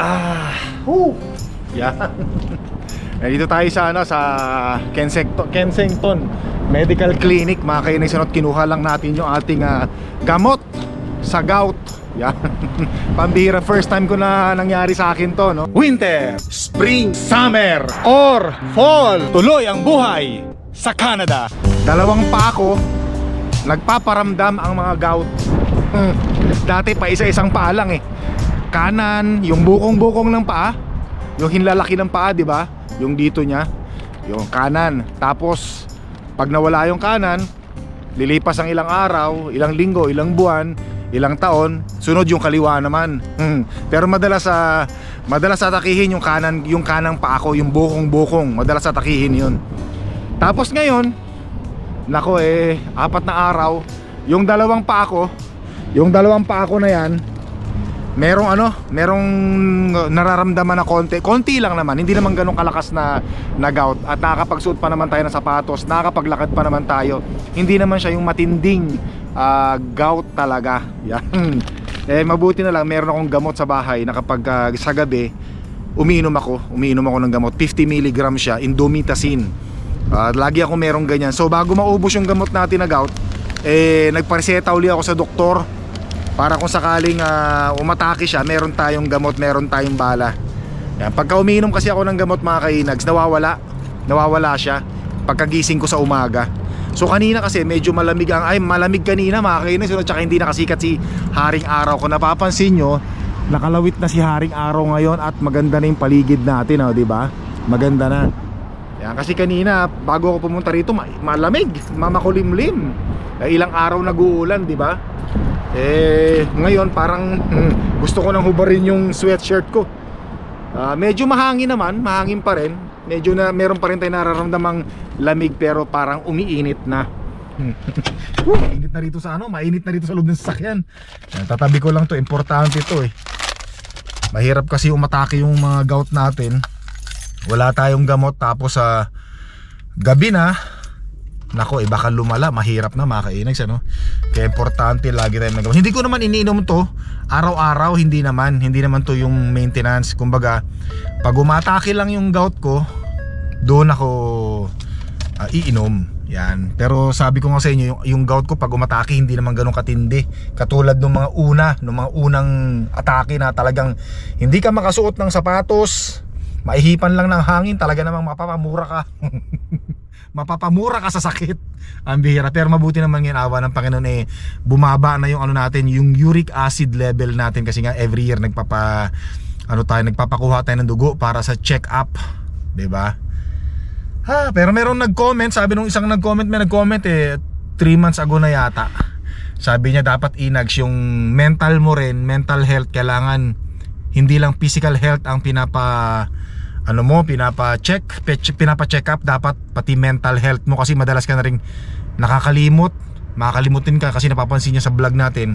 Ah, whoo. Yan. Nandito tayo sa ano sa Kensington, Kensington Medical Clinic. Mga kainis at kinuha lang natin yung ating ah, gamot sa gout. Yan. Pambihira first time ko na nangyari sa akin to, no? Winter, spring, summer, or fall. Tuloy ang buhay sa Canada. Dalawang pa ako nagpaparamdam ang mga gout. Dati pa isa-isang paa lang eh. Kanan, yung bukong-bukong ng paa, yung hinlalaki ng paa, di ba? Yung dito niya, yung kanan. Tapos pag nawala yung kanan, lilipas ang ilang araw, ilang linggo, ilang buwan, ilang taon, sunod yung kaliwa naman. Hmm. Pero madalas sa madalas atakihin yung kanan, yung kanang paa ko, yung bukong-bukong, madalas atakihin 'yun. Tapos ngayon, nako eh, apat na araw, yung dalawang paa ko, yung dalawang paa ko na 'yan, merong ano, merong nararamdaman na konti, konti lang naman, hindi naman ganun kalakas na na gout at nakakapagsuot pa naman tayo ng sapatos, nakakapaglakad pa naman tayo. Hindi naman siya yung matinding ah, gout talaga. Yan. Eh mabuti na lang meron akong gamot sa bahay na kapag ah, sa gabi umiinom ako, umiinom ako ng gamot. 50 mg siya, indomethacin. Ah, lagi ako merong ganyan. So bago maubos yung gamot natin na gout, eh nagpareseta uli ako sa doktor para kung sakaling ah, umatake siya, meron tayong gamot, meron tayong bala. Yan. Pagka umiinom kasi ako ng gamot mga kainags, nawawala. Nawawala siya pagkagising ko sa umaga. So kanina kasi medyo malamig ang ay malamig kanina mga kainags, no? tsaka hindi nakasikat si Haring Araw. Kung napapansin nyo, nakalawit na si Haring Araw ngayon at maganda na yung paligid natin, oh, di ba? Maganda na. Yan, kasi kanina bago ako pumunta rito ma- malamig, mamakulimlim. Eh, ilang araw nag-uulan, di ba? Eh, ngayon parang hmm, gusto ko nang hubarin yung sweatshirt ko. Ah, medyo mahangin naman, mahangin pa rin. Medyo na meron pa rin tayong nararamdamang lamig pero parang umiinit na. Mainit na rito sa ano, mainit na rito sa loob ng sasakyan. Yan, Tatabi ko lang to, importante to eh. Mahirap kasi umatake yung mga gout natin. Wala tayong gamot tapos sa gabi na, Nako, eh baka lumala, mahirap na mga kainags ano. Kaya importante lagi tayong nagawa. Hindi ko naman iniinom to araw-araw, hindi naman, hindi naman to yung maintenance. Kumbaga, pag umatake lang yung gout ko, doon ako ah, iinom. Yan. Pero sabi ko nga sa inyo, yung, yung gout ko pag umatake hindi naman ganun katindi. Katulad ng mga una, ng mga unang atake na talagang hindi ka makasuot ng sapatos, maihipan lang ng hangin, talaga namang mapapamura ka. mapapamura ka sa sakit. Ang bihira. Pero mabuti naman ngayon awa ng Panginoon eh bumaba na yung ano natin yung uric acid level natin. Kasi nga every year nagpapa ano tayo nagpapakuha tayo ng dugo para sa check up 'di ba ha pero meron nag-comment. Sabi nung isang nag-comment may nag-comment eh 3 months ago na yata. Sabi niya dapat inags yung mental mo rin mental health. Kailangan hindi lang physical health ang pinapa ano mo pinapa-check pinapa-check up dapat pati mental health mo kasi madalas ka na ring nakakalimot makakalimutin ka kasi napapansin niya sa vlog natin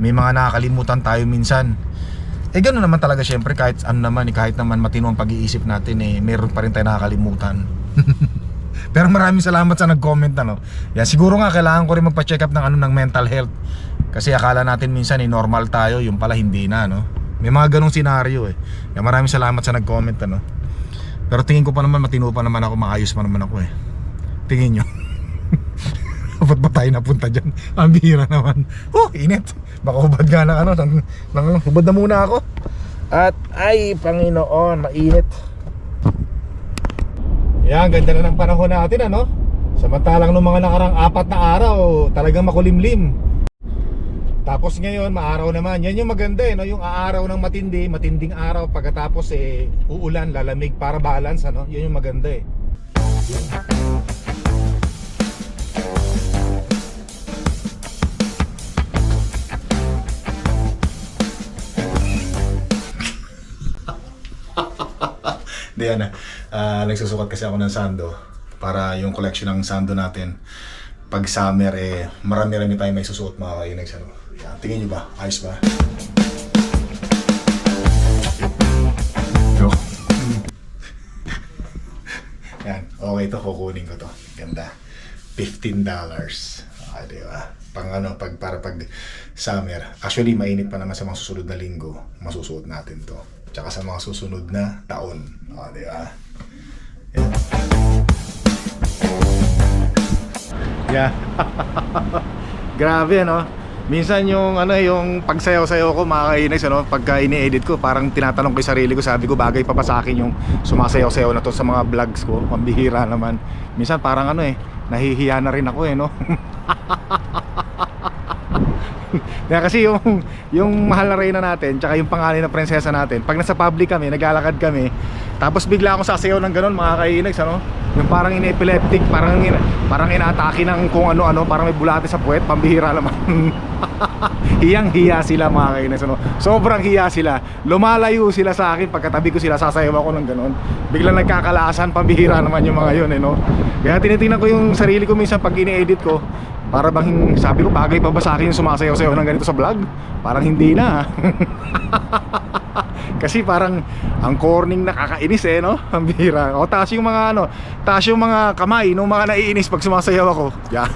may mga nakakalimutan tayo minsan eh ganoon naman talaga syempre kahit ano naman eh, kahit naman matino ang pag-iisip natin eh meron pa rin tayo nakakalimutan pero maraming salamat sa nag-comment ano. Yan siguro nga kailangan ko rin magpa-check up ng ano ng mental health. Kasi akala natin minsan eh normal tayo, yung pala hindi na no. May mga ganong senaryo eh. Yan maraming salamat sa nag-comment ano. Pero tingin ko pa naman matino pa naman ako, maayos pa naman ako eh. Tingin nyo. Ba't ba tayo napunta dyan? Ang bihira naman. Oh, init. Baka hubad nga ng ano, ng, ng, hubad na muna ako. At ay, Panginoon, mainit. Yan, ganda na ng panahon natin ano. Samantalang nung mga nakarang apat na araw, talagang makulimlim. Tapos ngayon, maaraw naman. Yan yung maganda eh, no? yung aaraw ng matindi, matinding araw pagkatapos eh uulan, lalamig para balance ano. Yan yung maganda eh. Di yan ah, nagsusukat kasi ako ng sando para yung collection ng sando natin pag summer eh marami-rami tayong may susuot mga kainags ano. Yan, tingin nyo ba? Ayos ba? Go. Yan, okay to, kukunin ko to. Ganda. $15. Ah, di ba? Pang ano, pag, para pag summer. Actually, mainit pa naman sa mga susunod na linggo. Masusuot natin to. Tsaka sa mga susunod na taon. O, di ba? Yan. Yeah. Grabe ano. Minsan yung ano yung pagsayaw-sayaw ko makakainis ano pagka ini-edit ko parang tinatanong ko yung sarili ko sabi ko bagay pa ba sa akin yung sumasayaw-sayaw na to sa mga vlogs ko? Pambihira naman. Minsan parang ano eh nahihiya na rin ako eh no? Kaya kasi yung yung mahal na reyna natin tsaka yung pangalan na prinsesa natin pag nasa public kami naglalakad kami tapos bigla akong sasayaw ng ganun mga kainags ano yung parang in-epileptic parang in, parang inaatake ng kung ano-ano parang may bulate sa puwet pambihira naman. Hiyang hiya sila mga kainags ano? Sobrang hiya sila. Lumalayo sila sa akin pagkatabi ko sila sasayaw ako ng ganun. Biglang nagkakalasan pambihira naman yung mga yun eh no? Kaya tinitingnan ko yung sarili ko minsan pag ini-edit ko para bang sabi ko bagay pa ba sa akin yung sumasayaw-sayaw ng ganito sa vlog? Parang hindi na. Kasi parang ang corning nakakainis eh no? Ang bihira. O taas yung mga ano, taas yung mga kamay nung mga naiinis pag sumasayaw ako. Yeah.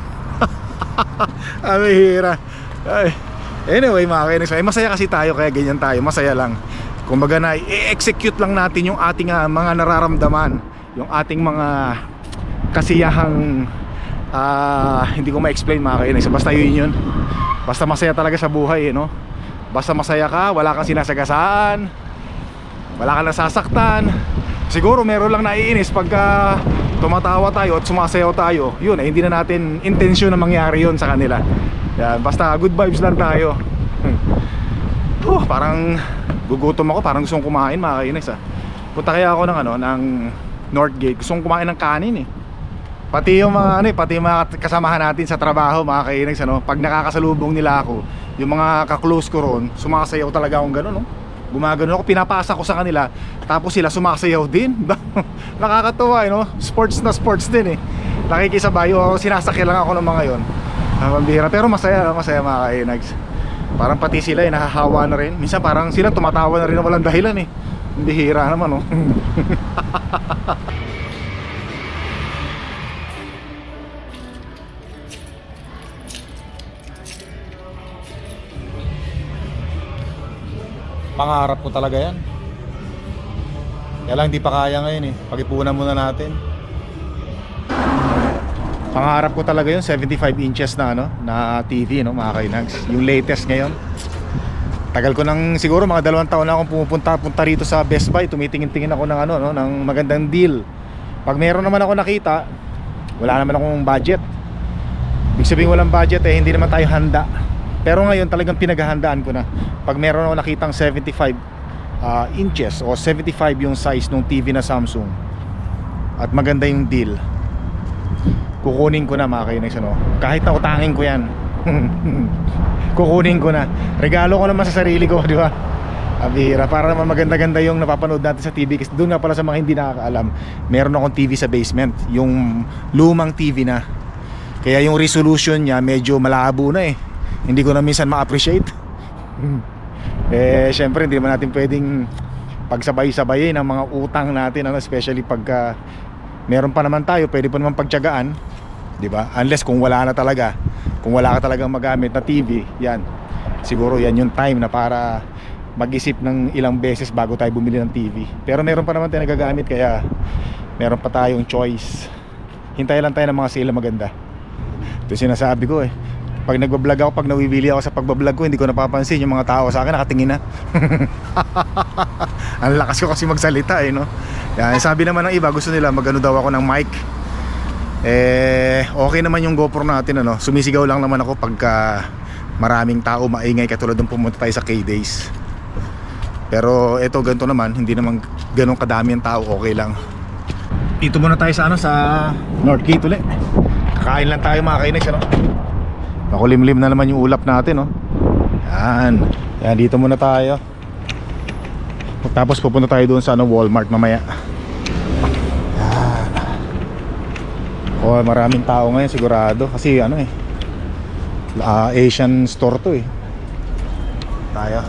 ang bihira. Ay. Anyway mga kainis, ay masaya kasi tayo kaya ganyan tayo, masaya lang. Kumbaga na i-execute lang natin yung ating ah, mga nararamdaman, yung ating mga kasiyahang ah hindi ko ma-explain mga kainis basta yun yun basta masaya talaga sa buhay eh, no basta masaya ka wala kang sinasagasaan wala kang nasasaktan. Siguro meron lang naiinis pagka tumatawa tayo at sumasayaw tayo. Yun eh, hindi na natin intensyon na mangyari yun sa kanila. Yan, basta good vibes lang tayo. Huh, parang gugutom ako. Parang gusto kong kumain mga ah. Punta kaya ako ng ano ng Northgate. Gusto kong kumain ng kanin eh. Pati yung mga ano eh, pati yung mga kasamahan natin sa trabaho, mga ano, pag nakakasalubong nila ako, yung mga ka-close ko ron, sumasayaw talaga akong gano'n, no? Gumagano ako, pinapasa ko sa kanila, tapos sila sumasayaw din. Nakakatuwa, eh, no? Sports na sports din eh. Nakikisabayo ako, sinasakyan lang ako ng mga yon. Ah, pambihira. Pero masaya, masaya mga kainags. Parang pati sila eh, nahahawa na rin. Minsan parang sila tumatawa na rin na walang dahilan eh. Ang Bihira naman, no? Pangarap ko talaga yan. Kaya lang di pa kaya ngayon eh. Pag-ipunan muna natin. Pangarap ko talaga yun, 75 inches na ano, na TV no, mga kainags. Yung latest ngayon. Tagal ko nang siguro mga dalawang taon na akong pumupunta punta rito sa Best Buy, tumitingin-tingin ako ng ano no, ng magandang deal. Pag meron naman ako nakita, wala naman akong budget. Ibig sabihin walang budget eh, hindi naman tayo handa. Pero ngayon talagang pinaghahandaan ko na. Pag meron ako nakitang 75 ah, inches o 75 yung size ng TV na Samsung at maganda yung deal, kukunin ko na mga kainis ano. Kahit na utangin ko yan. kukunin ko na. Regalo ko naman sa sarili ko, di ba? Abira, para naman maganda-ganda yung napapanood natin sa TV kasi doon nga pala sa mga hindi nakakaalam meron akong TV sa basement yung lumang TV na kaya yung resolution niya medyo malabo na eh hindi ko na minsan ma-appreciate. Eh syempre hindi naman natin pwedeng pagsabay-sabayin ang mga utang natin ano, especially pagka meron pa naman tayo pwede pa naman pagtyagaan di ba? Unless kung wala na talaga kung wala ka talagang magamit na TV yan. Siguro yan yung time na para mag-isip ng ilang beses bago tayo bumili ng TV pero meron pa naman tayo nagagamit kaya meron pa tayong choice. Hintay lang tayo ng mga sale na maganda. Ito yung sinasabi ko eh pag nagbablog ako, pag nawiwili ako sa pagbablog ko, hindi ko napapansin yung mga tao sa akin nakatingin na. Ang lakas ko kasi magsalita eh, no? Yan, sabi naman ng iba, gusto nila magano daw ako ng mic. Eh, okay naman yung GoPro natin, ano? Sumisigaw lang naman ako pagka maraming tao maingay katulad ng pumunta tayo sa K-Days. Pero ito ganito naman, hindi naman ganun kadami ang tao, okay lang. Dito muna tayo sa ano sa Northgate ulit. Kakain lang tayo mga kainex, ano? Makulimlim na naman yung ulap natin, oh. Yan. Yan, dito muna tayo. Tapos pupunta tayo doon sa ano, Walmart mamaya. Yan. Oh, maraming tao ngayon sigurado kasi ano eh. ah, Asian store to eh. Tayo.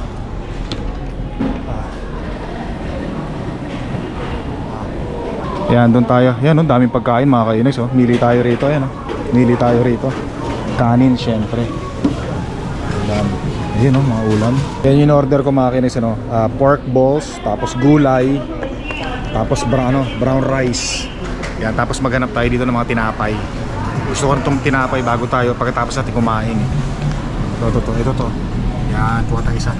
Yan, doon tayo. Yan, oh, daming pagkain mga kainis, oh. Mili tayo rito, yan, oh. Mili tayo rito. Kanin, syempre. Yan. Ayun no, mga ulam. Yan yung order ko mga kinis, ano, ah, pork balls, tapos gulay, tapos brown, ano, brown rice. Yan, tapos maghanap tayo dito ng mga tinapay. Gusto ko itong tinapay bago tayo pagkatapos natin kumain. Ito, ito, ito, ito, to. Yan, kuha tayo isa.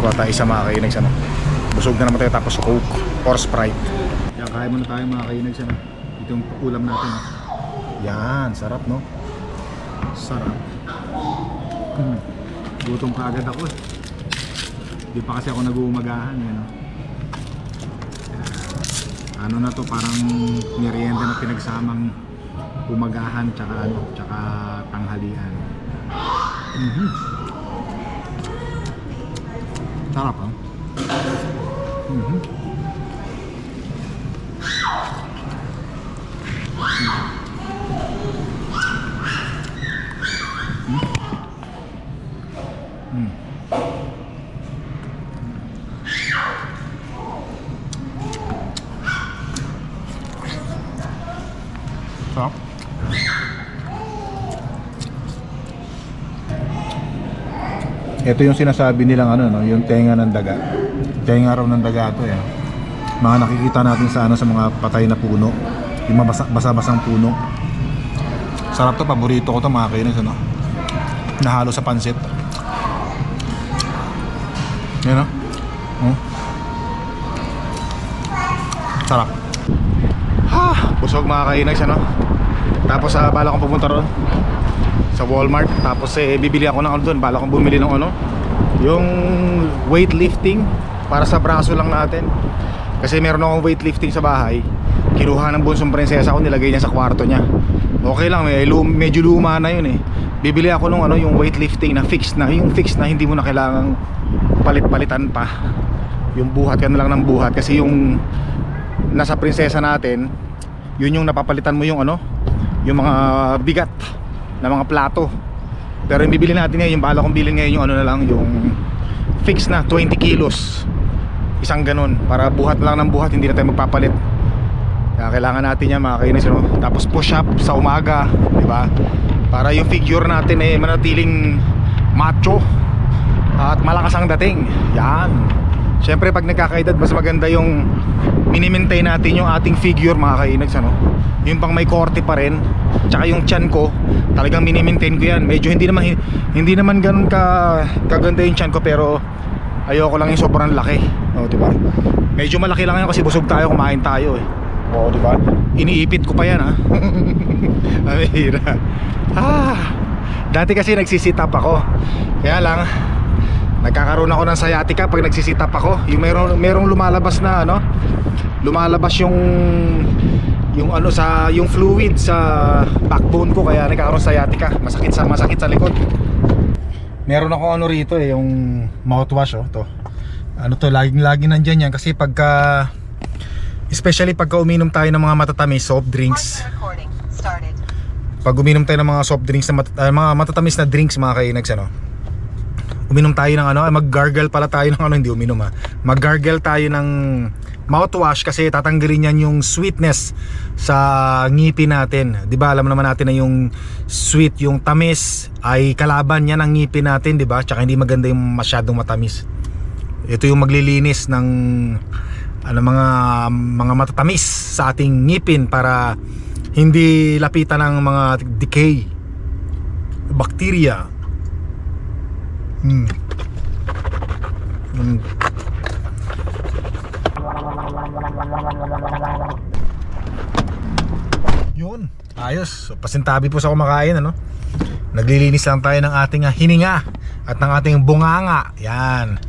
Kuha tayo isa mga kainags, ano. Busog na naman tayo tapos Coke or Sprite. Yan, kaya muna tayo mga kainags, ano. Ito yung ulam natin. Yan, sarap no? Sarap. Hmm. Gutom ka agad ako eh. Di pa kasi ako nag-uumagahan, yan, no? ano na to parang merienda na pinagsamang umagahan tsaka ano tsaka tanghalian mhm Ito yung sinasabi nilang ano no, yung tenga ng daga. Tenga raw ng daga to eh. Mga nakikita natin sa ano sa mga patay na puno. Yung mga basa- basa-basang puno. Sarap to, paborito ko to mga kainis ano. Nahalo sa pansit. Yan no? Oh. Sarap. Ha, busog mga kainags ano. Tapos sa bala kong pupunta ron sa Walmart. Tapos eh bibili ako ng ano doon, bala kong bumili ng ano, yung weightlifting para sa braso lang natin. Kasi meron akong weightlifting sa bahay. Kinuha ng bunsong prinsesa ko, nilagay niya sa kwarto niya. Okay lang, lum, medyo luma na yun eh. Bibili ako ng ano, yung weightlifting na fixed na, yung fixed na hindi mo na kailangang palit-palitan pa. Yung buhat ka na lang ng buhat kasi yung nasa prinsesa natin, yun yung napapalitan mo yung ano, yung mga bigat na mga plato. Pero yung bibili natin ngayon, yung bala kong bilhin ngayon yung ano na lang, yung fix na 20 kilos. Isang ganun para buhat lang ng buhat, hindi na tayo magpapalit. Kaya kailangan natin yan mga kainis, no? Tapos push up sa umaga, di ba? Para yung figure natin ay manatiling macho at malakas ang dating. Yan. Siyempre pag nagkakaedad mas maganda yung minimaintain natin yung ating figure mga kainags ano. Yung pang may korte pa rin. Tsaka yung chan ko, talagang minimaintain ko yan. Medyo hindi naman hindi naman ganun ka kaganda yung chan ko pero ayoko lang yung sobrang laki. O, di ba? Medyo malaki lang yan kasi busog tayo, kumain tayo eh. Oo, di ba? Iniipit ko pa yan ha. Amira. Ah. Dati kasi nagsisit up ako. Kaya lang nagkakaroon ako ng sciatica pag nagsisit up ako. Yung merong merong lumalabas na ano, lumalabas yung yung ano sa yung fluid sa backbone ko kaya nagkakaroon ng sciatica. Masakit sa masakit sa likod. Meron ako ano rito eh, yung mouthwash oh, to. Ano to, laging laging nandiyan yan kasi pagka especially pagka uminom tayo ng mga matatamis soft drinks pag uminom tayo ng mga soft drinks na mat- ah, mga matatamis na drinks mga kainags ano uminom tayo ng ano ay mag-gargle pala tayo ng ano hindi uminom ha mag-gargle tayo ng mouthwash kasi tatanggalin yan yung sweetness sa ngipin natin. 'di ba alam naman natin na yung sweet yung tamis ay kalaban yan ng ngipin natin 'di ba? Tsaka hindi maganda yung masyadong matamis. Ito yung maglilinis ng ano mga mga matatamis sa ating ngipin para hindi lapitan ng mga decay bacteria Hmm. yun. Ayos. Pasintabi po sa kumakain ano? Naglilinis lang tayo ng ating ah, hininga at ng ating bunganga. Yan.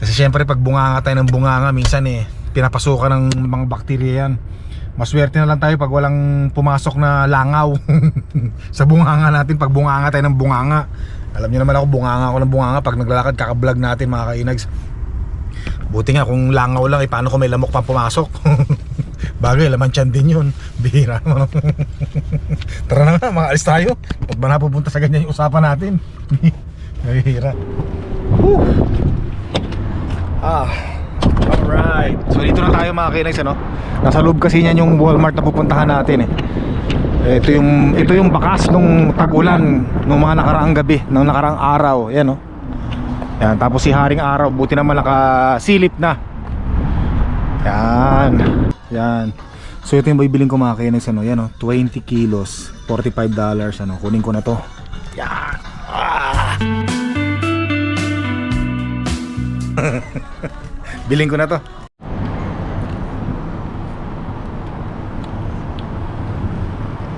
Kasi syempre pag bunganga tayo ng bunganga minsan eh pinapasukan ng mga bakterya yan. Maswerte na lang tayo pag walang pumasok na langaw sa bunganga natin pag bunganga tayo ng bunganga alam niyo naman ako bunganga ako ng bunganga pag naglalakad kakablog natin mga kainags buti nga kung langaw lang eh paano kung may lamok pa pumasok bagay laman tiyan din yun bihira naman tara na nga mga alis tayo pag ba napupunta sa ganyan yung usapan natin bihira Whew. ah Alright. So dito na tayo mga kinags ano. Nasa loob kasi niyan yung Walmart na pupuntahan natin eh. Ito yung ito yung bakas nung tag-ulan nung mga nakaraang gabi, nung nakaraang araw. Yan oh. Yan, tapos si Haring Araw, buti naman nakasilip na. Yan. Yan. So ito yung bibiling ko mga kainis ano, yan oh, 20 kilos, 45 dollars ano. Kunin ko na to. Yan. Ah. Biling ko na to.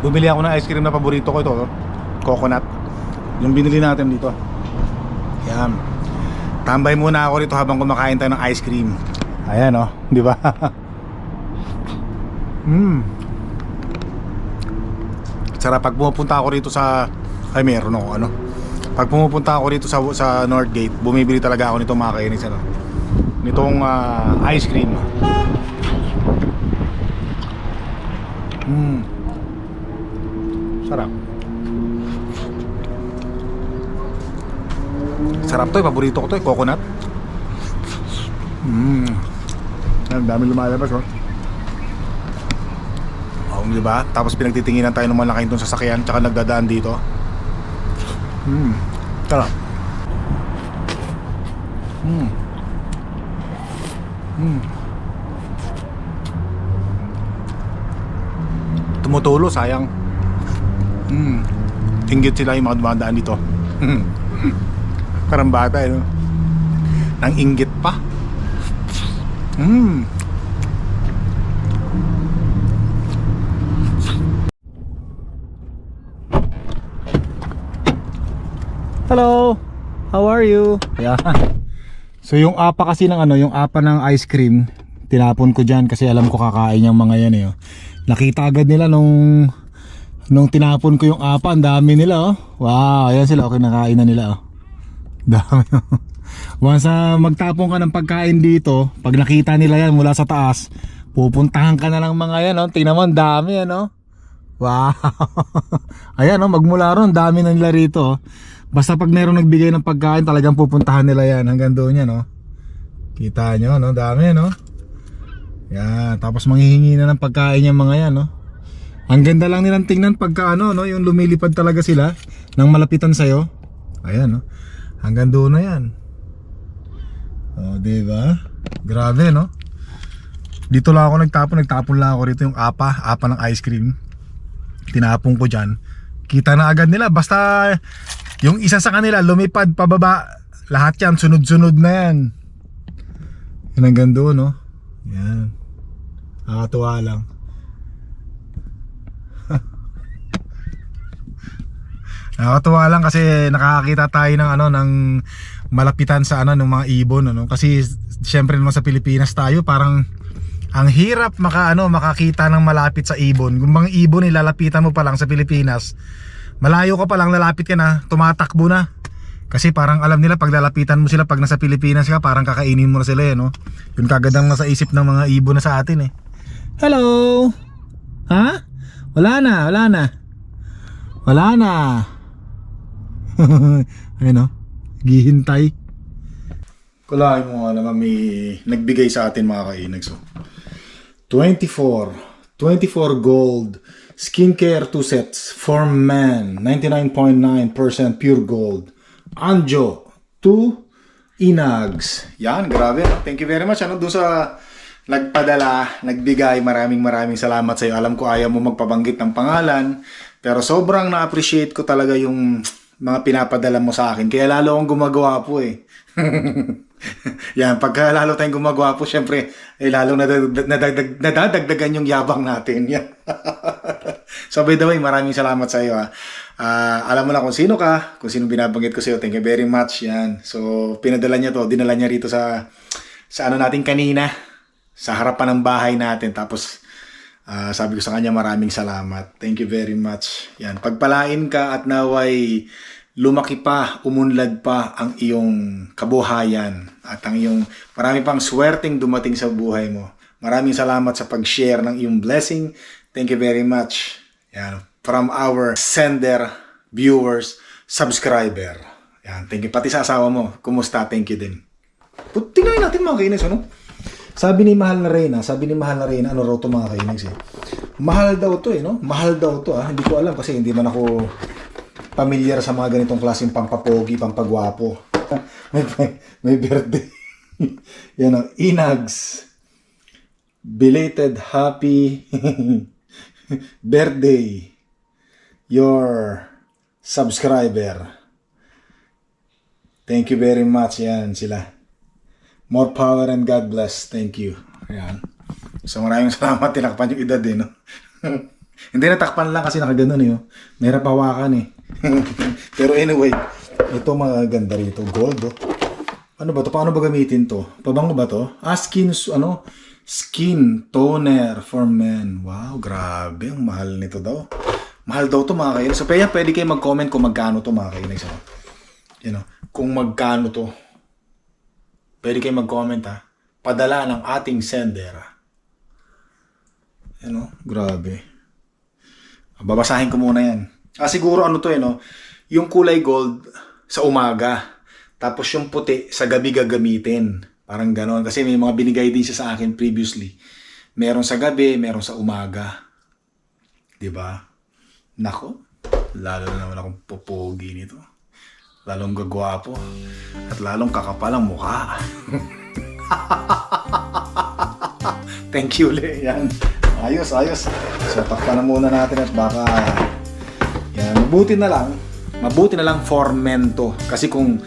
Bumili ako ng ice cream na paborito ko ito, oh. coconut. Yung binili natin dito. Yan. Tambay muna ako rito habang kumakain tayo ng ice cream. Ayan oh, di ba? Hmm. Sarap pag pumupunta ako rito sa ay meron ako ano. Pag pumupunta ako rito sa sa Northgate, bumibili talaga ako nito mga kainis ano. Nitong ah, ice cream. Hmm. Sarap. Sarap to, eh. paborito ko to, eh. coconut. Mmm. Ang dami lumalabas, oh. Oh, di ba? Tapos pinagtitinginan tayo ng malaking doon sa sakyan, tsaka nagdadaan dito. Mmm. Sarap. Mmm. Mmm. Tumutulo, sayang. Mm. Inggit sila yung mga dumadaan dito. Parang bata, eh, no? Nang inggit pa. Mm. Hello. How are you? Yeah. So yung apa kasi ng ano, yung apa ng ice cream, tinapon ko diyan kasi alam ko kakain yung mga yan eh. oh. Nakita agad nila nung nung tinapon ko yung apa, ang dami nila oh. Wow, ayan sila okay nakain na nila oh. Dami oh. Once ah, magtapon ka ng pagkain dito, pag nakita nila yan mula sa taas, pupuntahan ka na ng mga yan oh. Tingnan mo, dami yan oh. Wow. ayan oh, magmula ron, dami na nila rito oh. Basta pag meron nagbigay ng pagkain, talagang pupuntahan nila yan hanggang doon yan oh. Kita nyo, no? Dami, no? Yan, tapos manghihingi na ng pagkain yung mga yan, no? Ang ganda lang nilang tingnan pagka ano, no? Yung lumilipad talaga sila nang malapitan sa'yo. Ayan, no? Hanggang doon na yan. Oh, diba? Grabe, no? Dito lang ako nagtapon, nagtapon lang ako rito yung apa, apa ng ice cream. Tinapon ko dyan. Kita na agad nila, basta yung isa sa kanila lumipad pababa, lahat yan, sunod-sunod na yan. Yan hanggang doon, no? Yan. Nakakatuwa lang. Nakakatuwa lang kasi nakakakita tayo ng ano ng malapitan sa ano ng mga ibon ano kasi syempre naman sa Pilipinas tayo parang ang hirap maka ano makakita ng malapit sa ibon. Kung mga ibon nilalapitan mo pa lang sa Pilipinas, malayo ka pa lang lalapit ka na, tumatakbo na. Kasi parang alam nila pag lalapitan mo sila pag nasa Pilipinas ka, parang kakainin mo na sila eh, no? Yun kagad ang nasa isip ng mga ibon na sa atin eh. Hello! Ha? Wala na, wala na. Wala na. Ayun no? Gihintay. Kulahin mo nga naman may nagbigay sa atin mga kainag. So, 24. 24 gold. Skincare 2 sets for men. 99.9% pure gold. Anjo, 2 inags. Yan, grabe. Thank you very much. Ano, doon sa nagpadala, nagbigay, maraming maraming salamat sa iyo. Alam ko ayaw mo magpabanggit ng pangalan, pero sobrang na-appreciate ko talaga yung mga pinapadala mo sa akin. Kaya lalo akong gumagawa po eh. Yan, pagka lalo tayong gumagawa po, syempre, eh, lalo nadagdag, nadagdag, nadadagdagan yung yabang natin. Yan. so, by the way, maraming salamat sa iyo. Ha. Ah, alam mo na kung sino ka, kung sino binabanggit ko sa iyo. Thank you very much. Yan. So, pinadala niya to, dinala niya rito sa sa ano natin kanina, sa harapan ng bahay natin. Tapos, ah, sabi ko sa kanya, maraming salamat. Thank you very much. Yan. Pagpalain ka at naway lumaki pa, umunlad pa ang iyong kabuhayan at ang iyong marami pang swerteng dumating sa buhay mo. Maraming salamat sa pag-share ng iyong blessing. Thank you very much. Yan. From our sender, viewers, subscriber. Yan. Thank you. Pati sa asawa mo. Kumusta? Thank you din. Tingnan natin mga kainis, ano? Sabi ni Mahal na Reyna, sabi ni Mahal na Reyna, ano raw to mga kainis eh. Mahal daw to eh, no? Mahal daw to ah. Hindi ko alam kasi hindi man ako familiar sa mga ganitong klaseng pampapogi, pampagwapo. may, may, may birthday. Yan o, Inags. Belated happy birthday. Your subscriber. Thank you very much. Yan sila. More power and God bless. Thank you. Ayan. So maraming salamat. Tinakpan yung edad eh, no? Hindi natakpan lang kasi nakaganon eh. oh. Mahirap hawakan eh. Pero anyway, ito maganda rito. Gold oh. Ano ba to? Paano ba gamitin to? Pabango ba to? Ah, skin, ano? Skin toner for men. Wow, grabe. Ang mahal nito daw. Mahal daw to mga kainis. So, kaya pwede kayo mag-comment kung magkano to mga kainis. Ano? You know, kung magkano to. Pwede kayo mag-comment ha. Padala ng ating sender. Ano? Grabe. Babasahin ko muna yan. Ah, siguro ano to eh, no? Yung kulay gold sa umaga. Tapos yung puti sa gabi gagamitin. Parang ganon. Kasi may mga binigay din siya sa akin previously. Meron sa gabi, meron sa umaga. ba? Nako. Lalo na naman akong popogi nito. Lalong gagwapo. At lalong kakapal ang mukha. Thank you, Le. Yan. Ayos, ayos. So, takpan na muna natin at baka... Yan, mabuti na lang. Mabuti na lang for men to. Kasi kung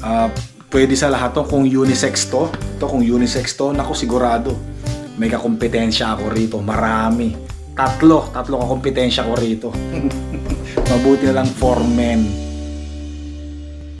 ah, pwede sa lahat to, kung unisex to, to kung unisex to, naku sigurado. May kakompetensya ako rito. Marami. Tatlo. Tatlo kakompetensya ko rito. mabuti na lang for men.